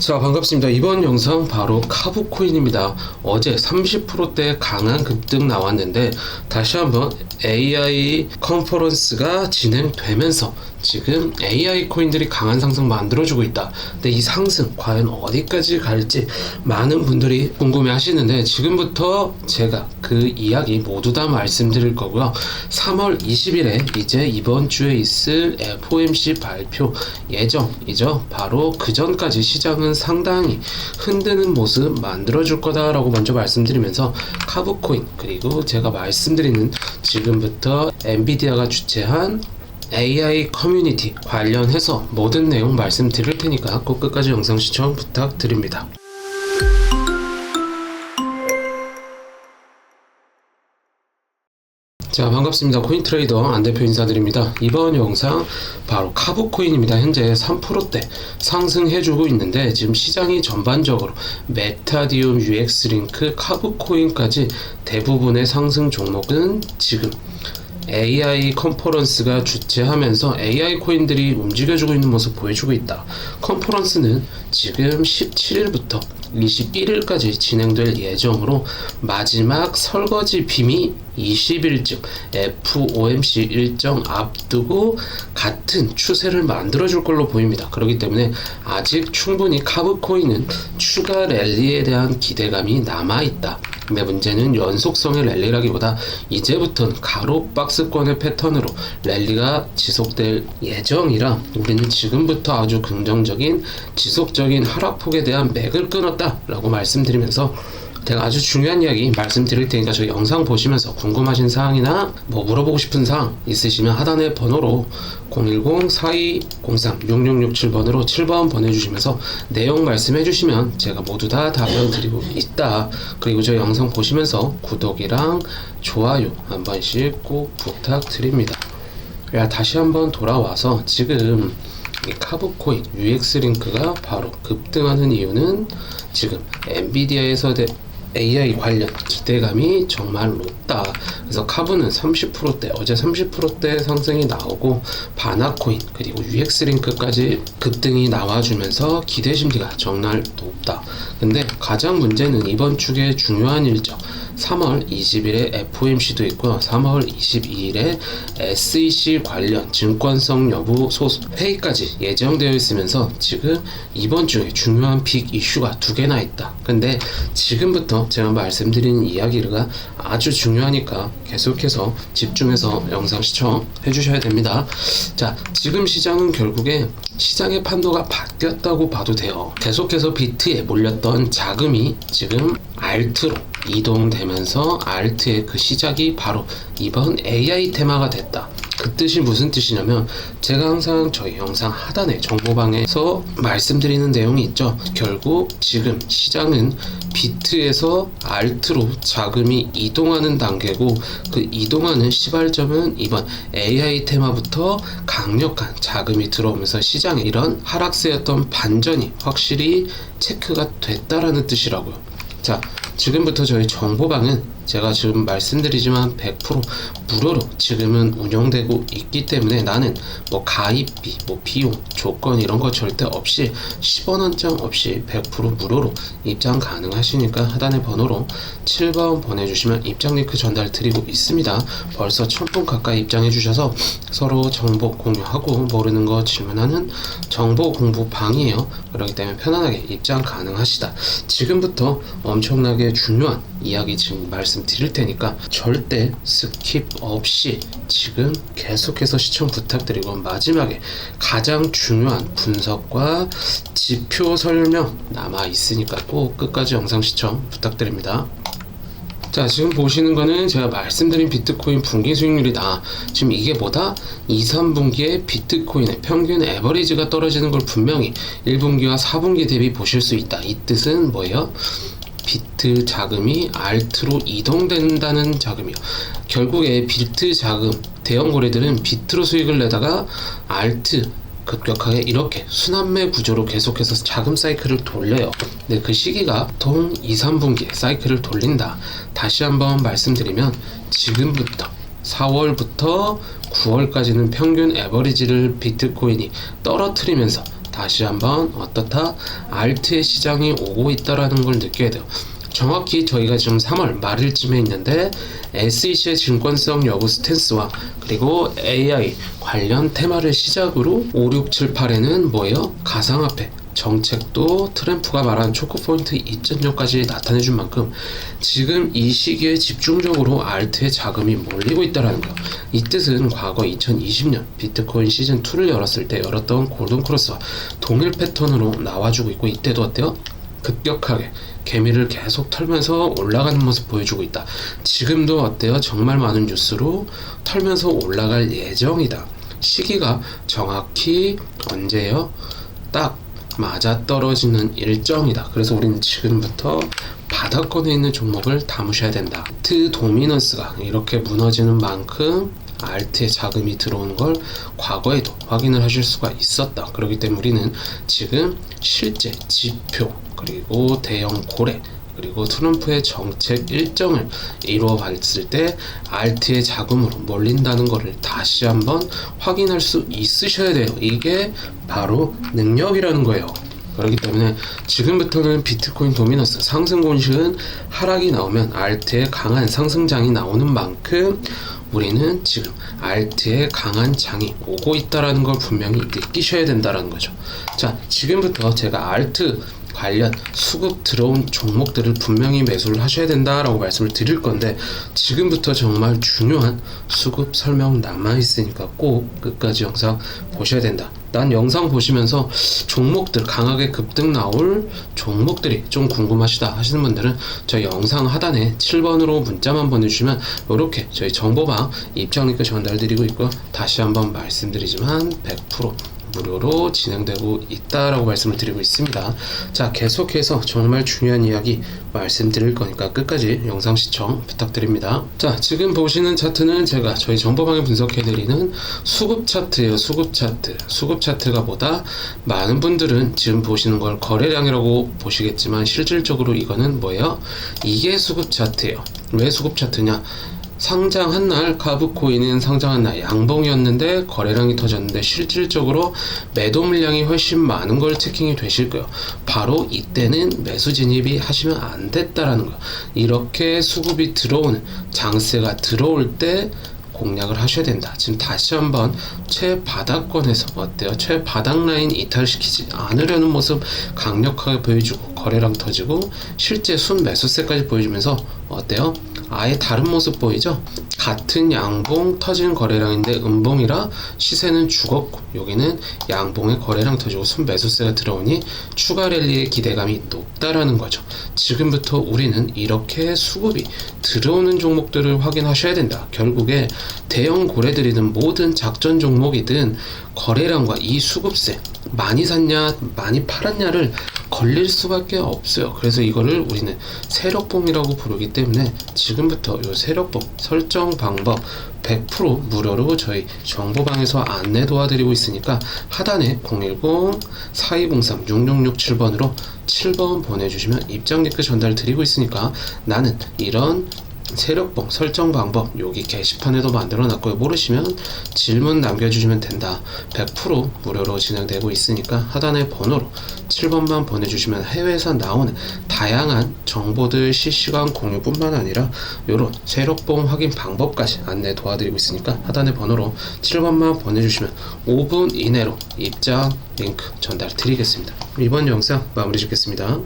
자 반갑습니다. 이번 영상 바로 카브코인입니다. 어제 30%대 강한 급등 나왔는데 다시 한번 AI 컨퍼런스가 진행되면서 지금 AI 코인들이 강한 상승 만들어주고 있다. 근데 이 상승 과연 어디까지 갈지 많은 분들이 궁금해 하시는데 지금부터 제가 그 이야기 모두 다 말씀드릴 거고요. 3월 20일에 이제 이번 주에 있을 FOMC 발표 예정이죠. 바로 그 전까지 시장은 상당히 흔드는 모습 만들어줄 거다라고 먼저 말씀드리면서 카브코인 그리고 제가 말씀드리는 지금부터 엔비디아가 주최한 AI 커뮤니티 관련해서 모든 내용 말씀드릴 테니까 꼭 끝까지 영상 시청 부탁드립니다. 자 반갑습니다. 코인트레이더 안대표 인사드립니다. 이번 영상 바로 카브코인입니다. 현재 3%대 상승해주고 있는데 지금 시장이 전반적으로 메타디움 UX링크 카브코인까지 대부분의 상승 종목은 지금 AI 컨퍼런스가 주최하면서 AI 코인들이 움직여주고 있는 모습 보여주고 있다. 컨퍼런스는 지금 17일부터 21일까지 진행될 예정으로 마지막 설거지 빔이 20일쯤 FOMC 일정 앞두고 같은 추세를 만들어줄 걸로 보입니다. 그렇기 때문에 아직 충분히 카브코인은 추가 랠리에 대한 기대감이 남아있다. 근데 문제는 연속성의 랠리라기보다 이제부터는 가로 박스권의 패턴으로 랠리가 지속될 예정이라 우리는 지금부터 아주 긍정적인 지속적인 하락폭에 대한 맥을 끊었다라고 말씀드리면서 제가 아주 중요한 이야기 말씀드릴 테니까 저희 영상 보시면서 궁금하신 사항이나 뭐 물어보고 싶은 사항 있으시면 하단의 번호로 010-4203-6667번으로 7번 보내주시면서 내용 말씀해 주시면 제가 모두 다 답변 드리고 있다. 그리고 저희 영상 보시면서 구독이랑 좋아요 한 번씩 꼭 부탁드립니다. 야, 다시 한번 돌아와서 지금 이 카브코인 UX링크가 바로 급등하는 이유는 지금 엔비디아에서 대, AI 관련 기대감이 정말 높다. 그래서 카브는 30%대, 어제 30%대 상승이 나오고 바나코인 그리고 UX링크까지 급등이 나와주면서 기대 심리가 정말 높다. 근데 가장 문제는 이번 축의 중요한 일정 3월 20일에 FOMC도 있고요. 3월 22일에 SEC 관련 증권성 여부 소수 회의까지 예정되어 있으면서 지금 이번 주에 중요한 빅 이슈가 두 개나 있다. 근데 지금부터 제가 말씀드리는 이야기가 아주 중요하니까 계속해서 집중해서 영상 시청해 주셔야 됩니다. 자, 지금 시장은 결국에 시장의 판도가 바뀌었다고 봐도 돼요. 계속해서 비트에 몰렸던 자금이 지금 알트로 이동되면서 알트의 그 시작이 바로 이번 AI 테마가 됐다. 그 뜻이 무슨 뜻이냐면 제가 항상 저희 영상 하단에 정보방에서 말씀드리는 내용이 있죠. 결국 지금 시장은 비트에서 알트로 자금이 이동하는 단계고 그 이동하는 시발점은 이번 AI 테마부터 강력한 자금이 들어오면서 시장에 이런 하락세였던 반전이 확실히 체크가 됐다라는 뜻이라고요. 자, 지금부터 저희 정보방은 제가 지금 말씀드리지만 100% 무료로 지금은 운영되고 있기 때문에 나는 뭐 가입비, 뭐 비용, 조건 이런 거 절대 없이 10원원장 없이 100% 무료로 입장 가능하시니까 하단의 번호로 7번 보내주시면 입장 링크 전달 드리고 있습니다. 벌써 1000분 가까이 입장해 주셔서 서로 정보 공유하고 모르는 거 질문하는 정보 공부 방이에요. 그렇기 때문에 편안하게 입장 가능하시다. 지금부터 엄청나게 중요한 이야기 지금 말씀드릴 테니까 절대 스킵 없이 지금 계속해서 시청 부탁드리고 마지막에 가장 중요한 분석과 지표 설명 남아 있으니까 꼭 끝까지 영상 시청 부탁드립니다. 자 지금 보시는 거는 제가 말씀드린 비트코인 분기 수익률이다 지금 이게 뭐다? 2, 3분기에 비트코인의 평균 에버리지가 떨어지는 걸 분명히 1분기와 4분기 대비 보실 수 있다 이 뜻은 뭐예요? 비트 자금이 알트로 이동된다는 자금이요. 결국에 비트 자금 대형 거래들은 비트로 수익을 내다가 알트 급격하게 이렇게 순환매 구조로 계속해서 자금 사이클을 돌려요. 근데 그 시기가 보통 2, 3분기에 사이클을 돌린다. 다시 한번 말씀드리면 지금부터 4월부터 9월까지는 평균 에버리지를 비트코인이 떨어뜨리면서 다시 한번 어떻다 알트의 시장이 오고 있다라는 걸 느껴야 돼요. 정확히 저희가 지금 3월 말일쯤에 있는데 SEC의 증권성 여부 스탠스와 그리고 AI 관련 테마를 시작으로 5, 6, 7, 8에는 뭐예요? 가상화폐 정책도 트램프가 말한 초코포인트 2.0까지 나타내준 만큼 지금 이 시기에 집중적으로 알트의 자금이 몰리고 있다는 거예요. 이 뜻은 과거 2020년 비트코인 시즌 2를 열었을 때 열었던 골든 크로스와 동일 패턴으로 나와주고 있고 이때도 어때요? 급격하게 개미를 계속 털면서 올라가는 모습 보여주고 있다. 지금도 어때요? 정말 많은 뉴스로 털면서 올라갈 예정이다. 시기가 정확히 언제요? 딱 맞아 떨어지는 일정이다. 그래서 우리는 지금부터 바닥권에 있는 종목을 담으셔야 된다. 트 도미넌스가 이렇게 무너지는 만큼 알트에 자금이 들어오는 걸 과거에도 확인을 하실 수가 있었다. 그렇기 때문에 우리는 지금 실제 지표 그리고 대형 고래 그리고 트럼프의 정책 일정을 이루어 봤을 때 알트의 자금으로 몰린다는 것을 다시 한번 확인할 수 있으셔야 돼요. 이게 바로 능력이라는 거예요. 그렇기 때문에 지금부터는 비트코인 도미너스 상승 공식은 하락이 나오면 알트의 강한 상승장이 나오는 만큼 우리는 지금 알트의 강한 장이 오고 있다라는 걸 분명히 느끼셔야 된다라는 거죠. 자, 지금부터 제가 알트 관련 수급 들어온 종목들을 분명히 매수를 하셔야 된다라고 말씀을 드릴 건데 지금부터 정말 중요한 수급 설명 남아 있으니까 꼭 끝까지 영상 보셔야 된다. 난 영상 보시면서 종목들 강하게 급등 나올 종목들이 좀 궁금하시다 하시는 분들은 저희 영상 하단에 7번으로 문자만 보내주시면 이렇게 저희 정보방 입장 링크 전달드리고 있고 다시 한번 말씀드리지만 100% 무료로 진행되고 있다라고 말씀을 드리고 있습니다. 자, 계속해서 정말 중요한 이야기 말씀드릴 거니까 끝까지 영상 시청 부탁드립니다. 자, 지금 보시는 차트는 제가 저희 정보방에 분석해드리는 수급 차트예요. 수급 차트. 수급 차트가 보다 많은 분들은 지금 보시는 걸 거래량이라고 보시겠지만 실질적으로 이거는 뭐예요? 이게 수급 차트예요. 왜 수급 차트냐? 상장한 날 카브코인은 상장한 날 양봉이었는데 거래량이 터졌는데 실질적으로 매도 물량이 훨씬 많은 걸 체킹이 되실 거예요. 바로 이때는 매수 진입이 하시면 안 됐다라는 거. 이렇게 수급이 들어오는 장세가 들어올 때 공략을 하셔야 된다. 지금 다시 한번 최바닥권에서 어때요? 최바닥 라인 이탈시키지 않으려는 모습 강력하게 보여주고 거래량 터지고 실제 순 매수세까지 보여주면서 어때요? 아예 다른 모습 보이죠? 같은 양봉 터진 거래량인데 음봉이라 시세는 죽었고 여기는 양봉의 거래량 터지고 순 매수세가 들어오니 추가 랠리의 기대감이 높다라는 거죠. 지금부터 우리는 이렇게 수급이 들어오는 종목들을 확인하셔야 된다. 결국에 대형 고래들이든 모든 작전 종목이든 거래량과 이 수급세 많이 샀냐 많이 팔았냐를 걸릴 수밖에 없어요. 그래서 이거를 우리는 세력봉이라고 부르기 때문에 지금 부터 이 세력봉 설정 방법 100% 무료로 저희 정보방에서 안내 도와드리고 있으니까 하단에 010-4203-6667번으로 7번 보내주시면 입장 링크 전달 드리고 있으니까 나는 이런 세력봉 설정 방법 여기 게시판에도 만들어 놨고요. 모르시면 질문 남겨주시면 된다. 100% 무료로 진행되고 있으니까 하단의 번호로 7번만 보내주시면 해외에서 나오는 다양한 정보들 실시간 공유뿐만 아니라 이런 세력봉 확인 방법까지 안내 도와드리고 있으니까 하단의 번호로 7번만 보내주시면 5분 이내로 입장 링크 전달 드리겠습니다. 이번 영상 마무리 짓겠습니다